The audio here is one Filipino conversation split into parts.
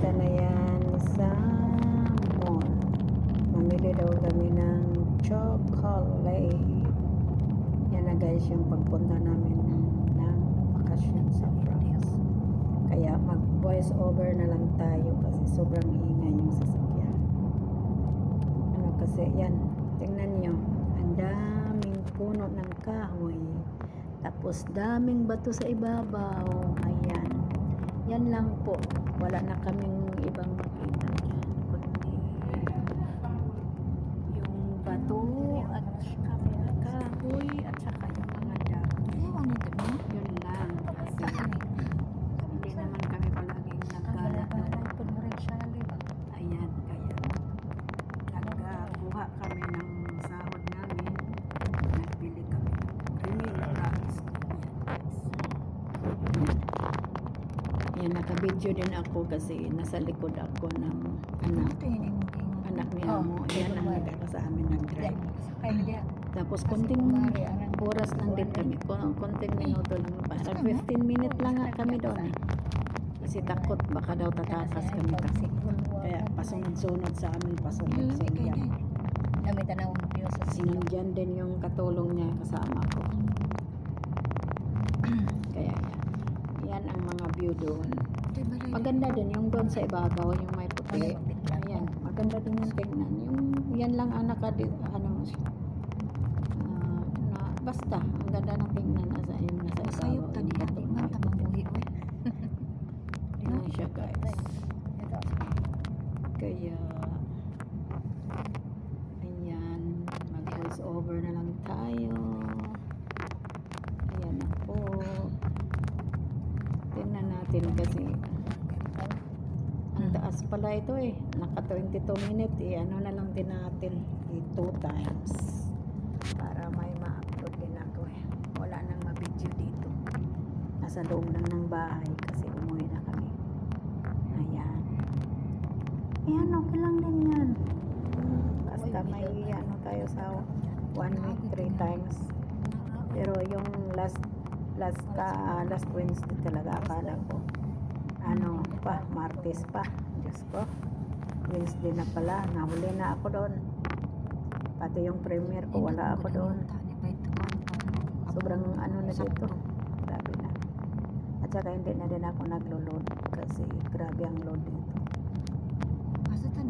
Punta na yan sa mall. Mamili daw kami ng chocolate. Yan na guys yung pagpunta namin ng bakasyon sa France. Kaya mag voice over na lang tayo kasi sobrang ingay yung sasakyan. Ano kasi yan, tingnan nyo, ang daming puno ng kahoy. Tapos daming bato sa ibabaw. Ayan. Yan lang po. Wala na kaming ibang makita dyan. Kundi yung bato at saka mga kahoy at saka yung mga damo. Yun lang. Kasi hindi naman kami palaging nagkalat doon. Ayan, kaya nagkuha kami ng sahod namin. Nagbili kami ng vanilla rice. Yan, nakabidyo din ako kasi nasa likod ako ng anak. Anak ni Amo. Yan ang nagkaka sa amin nag-drive. Tapos konting oras lang din kami. Konting minuto lang. Parang 15 minutes lang kami doon. eh. Kasi takot baka daw tatakas kami kasi. Kaya pasunod-sunod sa amin, pasunod-sunod. Dami tanaw mo Diyos sa Sinundyan din yung katulong niya kasama ko. Kaya yan. Yan ang mga view doon. Maganda din yung doon sa ibabaw, yung may puti. Ayan, maganda din yung tingnan. Yung, yan lang ang nakadi, ano, ah, na, basta, ang ganda ng tingnan nasa yung nasa Sayop ibabaw. ta ni yung ate bato. man tamang buhi oy. Yan siya guys. Kaya, ayan, mag-voice over na lang tayo. Ayan na po. Tingnan natin kasi, ang taas pala ito eh. Naka 22 minutes eh. Ano na lang din natin, eh, two times. Para may ma-upload din ako eh. Wala nang ma-video dito. Nasa loob lang ng bahay kasi umuwi na kami. Ayan. Ayan, okay lang din yan. Basta may ano tayo sa one week, three times. Pero yung last last ka last Wednesday talaga akala ko ano pa, Martes pa. Diyos ko. Wednesday na pala. Nahuli na ako doon. Pati yung premiere ko, wala ako doon. Sobrang ano na dito. Grabe na. At saka hindi na din ako naglo-load kasi grabe ang load dito.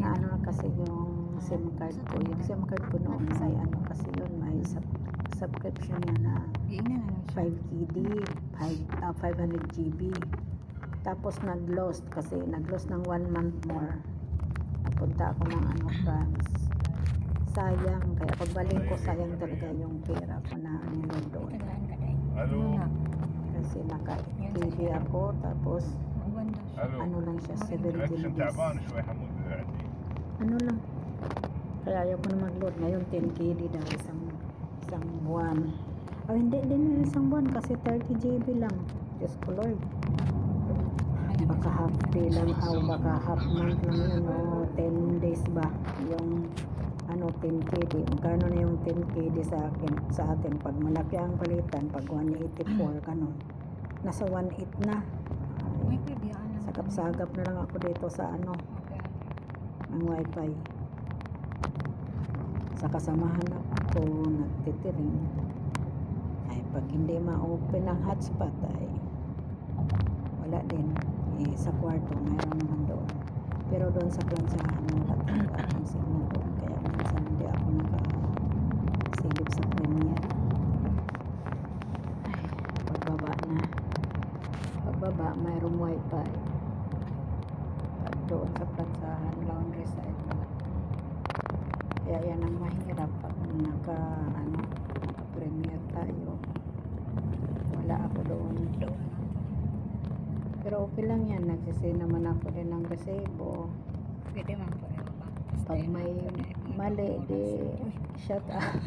Na ano kasi yung SIM card ko. Yung SIM card ko noon may ano kasi yun may sub- subscription niya na Giingnan na 5 GB, 5, uh, 500 GB. Tapos nag-lost kasi nag-lost ng 1 month more. Napunta ako ng ano France. Sayang, kaya pagbalik ko sayang talaga yung pera ko na nilog doon. Hello? Kasi naka-TV ako tapos ano lang siya, 17 days. Ano lang, kaya ayaw ko na mag-load. Ngayon 10 KD daw isang isang buwan. Oh, hindi din yung isang buwan kasi 30 GB lang. Diyos ko Lord. Baka half day lang o baka half month lang yun o 10 days ba? Yung ano 10 KD magkano na yung 10 KD sa akin sa atin. Pag malaki ang palitan pag 184 kanon nasa 18 na. Ay, sagap-sagap na lang ako dito sa ano ang wifi. Sa kasamahan ako nagtitiring. Ay pag hindi ma-open ang hotspot ay wala din. Eh, sa kwarto mayroon naman doon. Pero doon sa plansahan wala talaga ang signal doon. Kaya minsan hindi ako nakasilip sa premiere ay pagbaba na. Pagbaba mayroong wifi. Pag doon sa plansahan laundry side wala. Kaya yan ang mahirap naka ano naka premiere tayo. Wala ako doon. Pero okay lang yan. Nagsisay naman ako din ng resibo. Pwede man po rin pag may mali di shout out.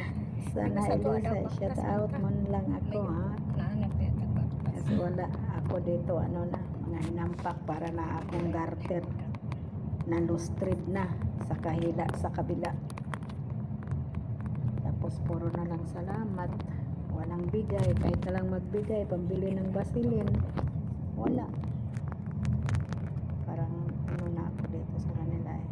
Sana Elisa shout out mo lang ako ha? tagba. kasi wala ako dito ano na mga hinampak para na akong garter. Na lustrid na sa kahila sa kabila tapos puro na lang salamat. Walang bigay. Kahit na lang magbigay pambili ng basilin wala. Parang ko dito sa kanila eh.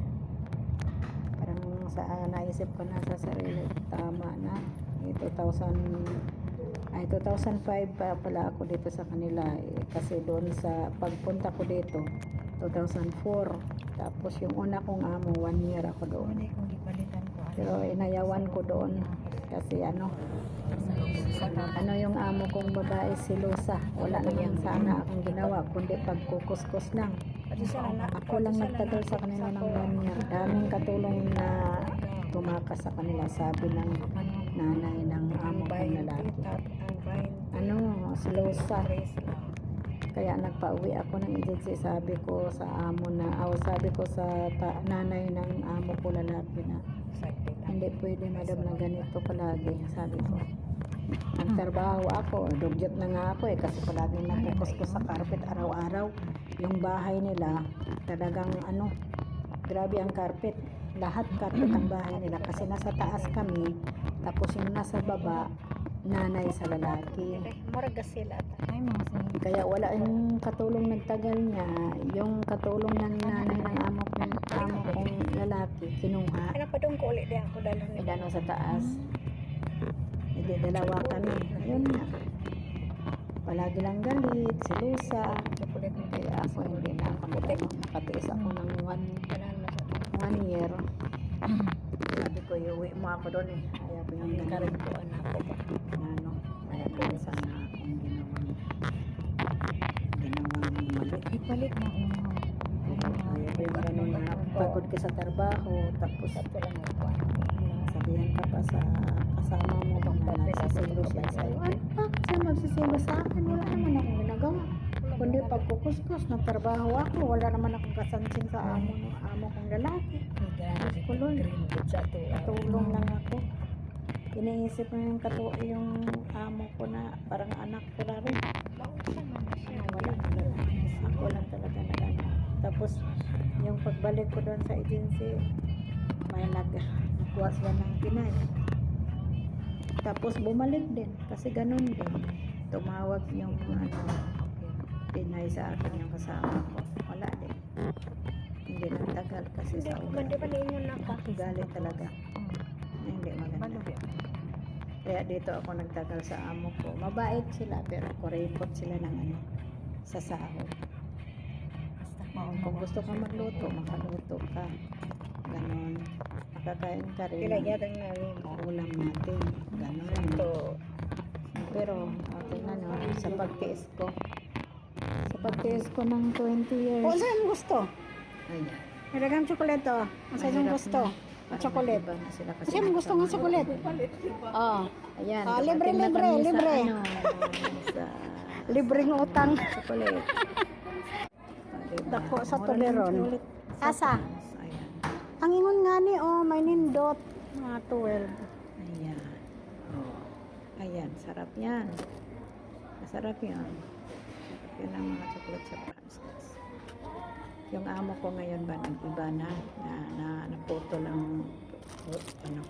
Parang sa naisip ko na sa sarili, tama na. Eh, 2000 ay 2005 pa pala ako dito sa kanila eh, kasi doon sa pagpunta ko dito 2004 tapos yung una kong amo one year ako doon Hindi kong gipalitan ko. ano. Pero inayawan ko doon. Kasi ano ano yung amo kong babae si Lusa. Wala naman sana akong ginawa kundi pagkukuskus lang. Ako lang nagtagal sa kanila ng one daming katulong na tumakas sa kanila sabi ng nanay ng amo kong lalaki. Ano si Lusa. Kaya nagpa-uwi ako ng agency sabi ko sa amo na aw sabi ko sa nanay ng amo ko lalaki na. Hindi pwede madam na ganito palagi sabi ko. Nagtrabaho ako dugyot na nga ako eh kasi palagi napukus ko sa carpet araw-araw. Yung bahay nila talagang ano grabe ang carpet. Lahat carpet ang bahay nila kasi nasa taas kami tapos yung nasa baba nanay sa lalaki Marga sila. Ay, mga sinigit. kaya wala yung katulong nagtagal niya yung katulong ng nanay ng amo kong amo kong lalaki kinuha Kaya pa doon ko ulit di ako dalo ni Idano sa taas. Hindi, dalawa kami. Ayun nga. Palagi lang galit, si Lusa. chocolate ni Kaya ako hindi na ako ano, nakatiis ako ng one, one year. Sabi ko, iuwi mo ako doon eh. Ayaw ko yung ganun. karin ko anak ko ba. Ano, kaya kaya sana akong ginawang, ginawang mali. Ipalit na umang. Ayaw ko yung ganun na pagod ka sa trabaho, tapos ako. sabihan ka pa sa kasama mo na nagsisilo siya sa'yo. Ano pa? Siya magsisilo sa akin? Wala naman akong ginagawa. Pagkukuskus, nagtrabaho ako. Wala naman akong kasansin sa amo ng amo kong lalaki. Kulon. Katulong lang ako. Iniisip mo yung katu yung amo ko na parang anak ko na rin. Wala talaga. Ako lang talaga na ano. Tapos, yung pagbalik ko doon sa agency, may nag nagkuha sila ng Pinay. Tapos bumalik din kasi ganun din. Tumawag yung ano Pinay sa akin yung kasama ko. Wala din. Hindi nagtagal kasi sa Hindi pa ugali. ninyo naka. Ugali talaga. Hindi maganda. Kaya dito ako nagtagal sa amo ko. Mabait sila pero kuripot sila ng ano sa sahod. Kung gusto ka magluto, makaluto ka. Ganon. Makakain ka rin. Kila yatang namin. ulam natin. Ganon. Ito. Pero, o, tingnan nyo, sa pagtiis ko. Pagtiis ko ng 20 years. Kung saan gusto? Ayan. Nilagam chocolate to. Ang saan mo gusto? Parang Chocolate. nag-iba na sila kasi mo gusto ng chocolate. Oh, ayan. Ah, libre, libre, libre. ano, sa Libreng utang. chocolate. Dako sa sa Asa? Ayan. Ang ingon nga ni, oh, may nindot. Mga 12. Ayan. Oh. Ayan, sarap yan. Masarap yan. Yan ang mga chocolate sa Francis. Yung amo ko ngayon ba, nag-iba na, na, na naputo lang, ano,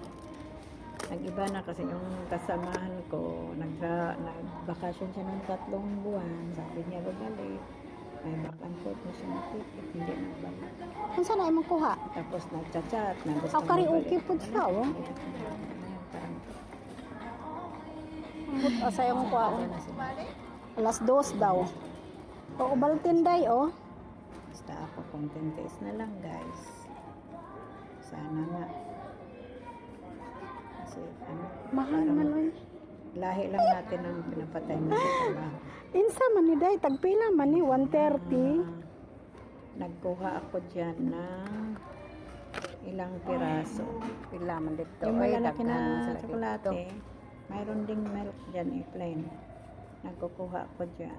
nag-iba na kasi yung kasamahan ko, nagra, nagbakasyon siya ng tatlong buwan, sabi niya, babalik. May back and forth na siya nakikit, hindi nagbalik. Kung saan na imong kuha? Tapos nagchat-chat, na gusto Ah, karaoke po siya, oh. Parang O sa imong kuha. Alas 2 daw. O, ubaltinday, oh. Basta ako taste na lang guys. Sana nga. Kasi ano, Mahal man, oy. lahi lang natin ang pinapatay na sa. Insa man ni day, tagpila man ni 130. Ah, nagkuha ako dyan ng ilang piraso. Pila man dito. Yung malalaki na tsokolate, mayroon ding milk dyan, eh, plain. Nagkukuha ako dyan.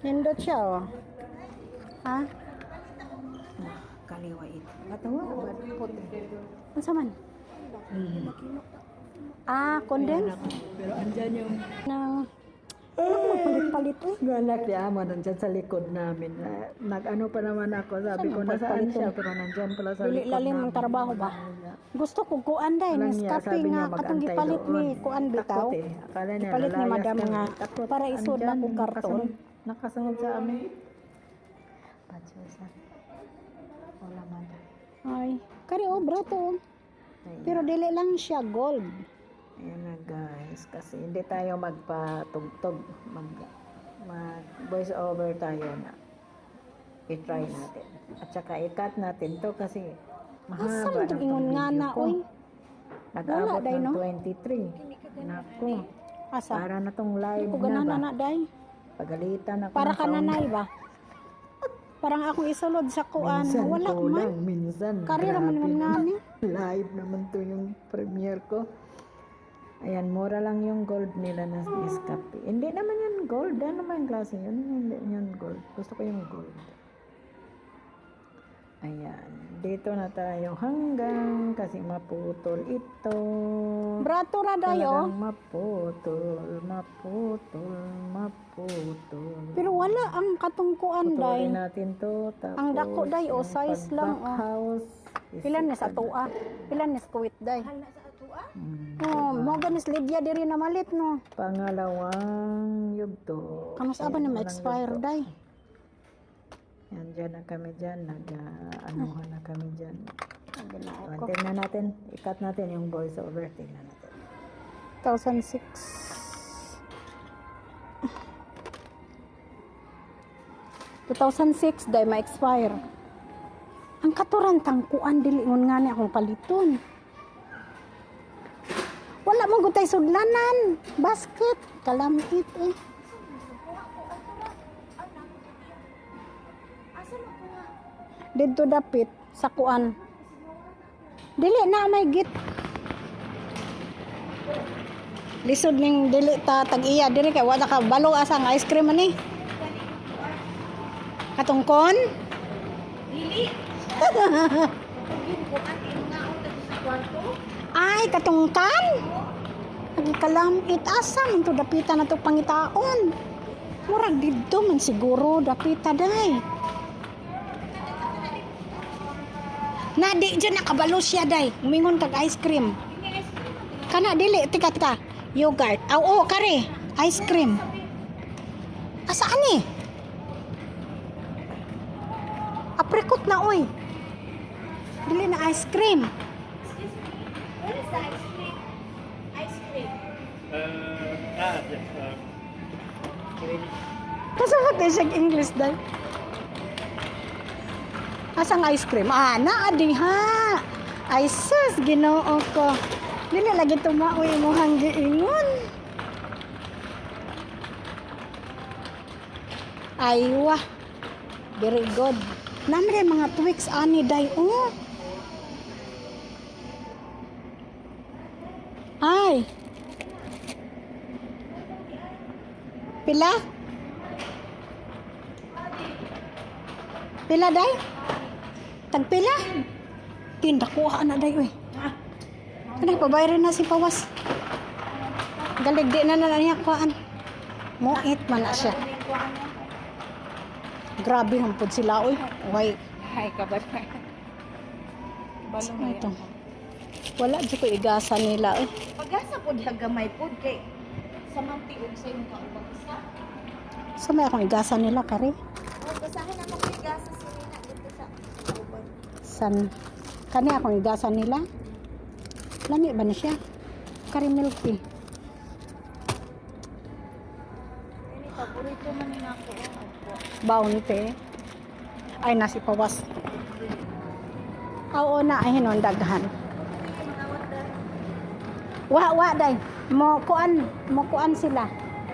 Nindot siya, oh. Ha? Ah, kaliwa ito. Batawa, ba't puti? Ano sa man? Mm. Ah, condensed? Pero andyan yung Na, ano magpalit-palit, eh? Galak di ama nandyan sa likod namin. Na- Nag-ano pa naman ako, sabi Saan ko nasaan siya, pero nandyan pala sa likod lalim namin. ang trabaho ba? Gusto ko kuan mas niya, kape nga katong gipalit ni kuan bitaw. Takot eh. Akala niya, Ipalit ni madam nga, Takot. para isod na kong karton. Nakasunod- Nakasunod sa amin. Patsosa. Wala man. Ay, kari oh, brato. oh. Ayan. Pero dili lang siya gold. Ayan na guys, kasi hindi tayo magpatugtog, mag, mag voice over tayo na i-try natin. At saka i-cut natin to kasi mahaba tong ingon nga video na, ko. oy? Nag-abot ng no? 23. Naku, Asa? para na tong live Ko na ganan ba? na day. Pagalitan ako Para ka nanay ba? Parang akong isulod sa kuan. Minsan Wala man. kulang, minsan. Kari grabe raman naman nga ni. Live naman to yung premiere ko. Ayan, mura lang yung gold nila na Nescafe. Hindi naman yan gold. Ano naman yung klase yun? Hindi yan gold. Gusto ko yung gold. Ayan. Dito na tayo hanggang kasi maputol ito. Brato ra day oh. Talagang maputol, maputol, maputol. Pero wala ang katungkuan day. Putulin natin to. Tapos, Ang dako, day, yung size lang, oh. house, Pilan ni sa tuwa. Pilan ni squid day. Mm. Oh, mo ganis Lydia diri na malit no. Pangalawang yugto. Kano sa ba ni Ayan, ma-expire day? Yan, dyan na kami dyan. Nag-anuhan na kami dyan. Ko. tingnan natin. I-cut natin yung voice over. Tingnan natin. 2006. ...2006 day ma-expire. Ang katuran tangkuan dili ngon nga ni akong paliton. Wala mo gutay sudlanan. Basket. Kalamit eh. Dito dapit sa kuan. Dili na may git. Lisod ning dili ta tag-iya diri kay wala ka balo asa nga ice cream ani. Katungkon? Ay, katungkan? Nagkalamit asa man to dapita na to pangitaon. Murag didto man siguro dapita day. Na di dyan nakabalo siya day. Umingon tag ice cream. Kana dili tika tika. Yogurt. Aw oh, kare. Ice cream. Asaan ni? Apricot na oy. Dili na ice cream. Kasabot na siya English day. Asang ice cream? Ah, naa di ha. Ay sus, ginoo ko. Dili lagi tumaoy mo ingon. Aywa. Very good. Namre mga Twix ani day oh. Ay. Pila? Pila day? Tagpila? Tinda kuha na day oy. Ano pabayaran na si Pawas. Galig di na na niya kuhaan. Moit man na siya. Grabe pud sila oy. Way. Hi, kabat. Ano ito? Wala di ko igasa nila oy. Pagasa po gamay po kay sa mantiog sa imong kaubang isa. Sa may akong igasa nila kare. O basahin na mo kay gasa sa nina dito sa kaubang. San kani akong igasa nila. Lami ba ni siya? Kare milky. Ini paborito man ni nako. Opo. Bounty. Ay nasi pawas. Oo na ay hinon daghan. Wa wa day. Mo kuan, mo kuan sila.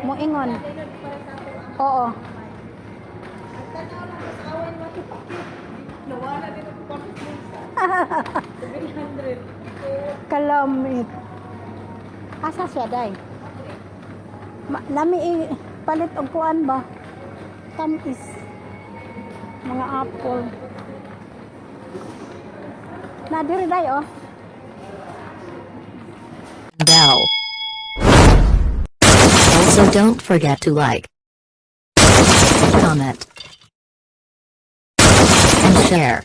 Mo ingon. Oo. Nawala din Kalamit. Asa siya day? Ma, lami i palit og kuan ba? Tamis. Mga apple. Na diri day oh. bell. Also don't forget to like, comment, and share.